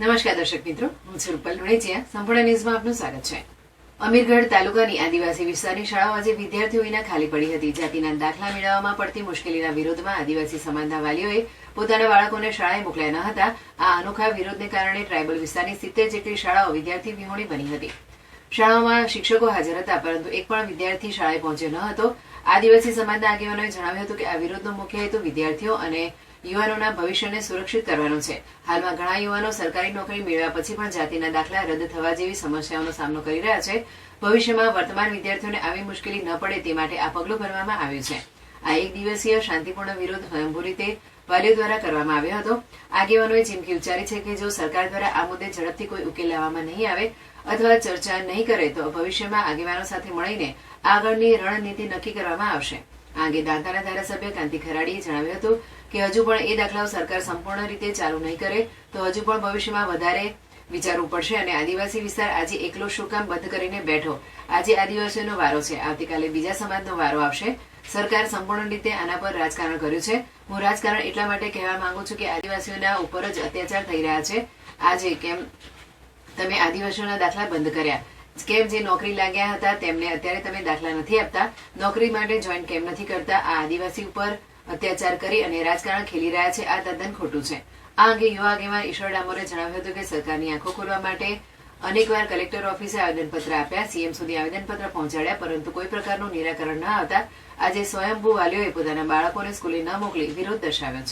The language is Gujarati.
નમસ્કાર દર્શક મિત્રો, હું છું રૂપલ લુણેચિયા સંપૂર્ણ ન્યૂઝમાં આપનું સ્વાગત છે. અમીરગઢ તાલુકાની આદિવાસી વિસ્તારની શાળાઓ આજે વિદ્યાર્થીઓ વિના ખાલી પડી હતી. જાતિના દાખલા મેળવવામાં પડતી મુશ્કેલીના વિરોધમાં આદિવાસી સમાજના વાલીઓએ પોતાના બાળકોને શાળાએ મોકલ્યા ન હતા. આ અનોખા વિરોધને કારણે ટ્રાયબલ વિસ્તારની સિત્તેર જેટલી શાળાઓ વિદ્યાર્થી વિહોણી બની હતી. શાળાઓમાં શિક્ષકો હાજર હતા, પરંતુ એક પણ વિદ્યાર્થી શાળાએ પહોંચ્યો ન હતો. આદિવાસી સમાજના આગેવાનોએ જણાવ્યું હતું કે આ વિરોધનો મુખ્ય હેતુ વિદ્યાર્થીઓ અને યુવાનોના ભવિષ્યને સુરક્ષિત કરવાનો છે. હાલમાં ઘણા યુવાનો સરકારી નોકરી મેળવ્યા પછી પણ જાતિના દાખલા રદ થવા જેવી સમસ્યાઓનો સામનો કરી રહ્યા છે. ભવિષ્યમાં વર્તમાન વિદ્યાર્થીઓને આવી મુશ્કેલી ન પડે તે માટે આ પગલું ભરવામાં આવ્યું છે. આ એક દિવસીય શાંતિપૂર્ણ વિરોધ સ્વયંભૂ રીતે વાલીઓ દ્વારા કરવામાં આવ્યો હતો. આગેવાનોએ ચીમકી ઉચ્ચારી છે કે જો સરકાર દ્વારા આ મુદ્દે ઝડપથી કોઈ ઉકેલ લાવવામાં નહીં આવે અથવા ચર્ચા નહીં કરે, તો ભવિષ્યમાં આગેવાનો સાથે મળીને આગળની રણનીતિ નક્કી કરવામાં આવશે. આ અંગે દાંતાના ધારાસભ્ય કાંતિ ખરાડીએ જણાવ્યું હતું કે હજુ પણ એ દાખલાઓ સરકાર સંપૂર્ણ રીતે ચાલુ નહીં કરે, તો હજુ પણ ભવિષ્યમાં વધારે વિચારવું પડશે અને આદિવાસી વિસ્તાર આજે એકલો શું કામ બંધ કરીને બેઠો? આજે આદિવાસીઓનો વારો છે. આવતીકાલે બીજા સમાજનો વારો આવશે. સરકાર સંપૂર્ણ રીતે આના પર રાજકારણ કર્યું છે. હું રાજકારણ એટલા માટે કહેવા માંગુ છું કે આદિવાસીઓના ઉપર જ અત્યાચાર થઈ રહ્યા છે. આજે કેમ તમે આદિવાસીઓના દાખલા બંધ કર્યા? કેમ જે નોકરી લાગ્યા હતા તેમને અત્યારે તમે દાખલા નથી આપતા? નોકરી માટે જોઈન કેમ નથી કરતા? આ આદિવાસી ઉપર અત્યાચાર કરી અને રાજકારણ ખેલી રહ્યા છે. આ તદ્દન ખોટું છે. આ અંગે યુવા આગેવાન ઈશ્વર ડામોરે જણાવ્યું હતું કે સરકારની આંખો ખોલવા માટે અનેકવાર કલેક્ટર ઓફિસે આવેદનપત્ર આપ્યા. સીએમ સુધી આવેદનપત્ર પહોંચાડ્યા, પરંતુ કોઈ પ્રકારનું નિરાકરણ ન આવતા આજે સ્વયંભૂ વાલીઓએ પોતાના બાળકોને સ્કૂલે ન મોકલી વિરોધ દર્શાવ્યો છે.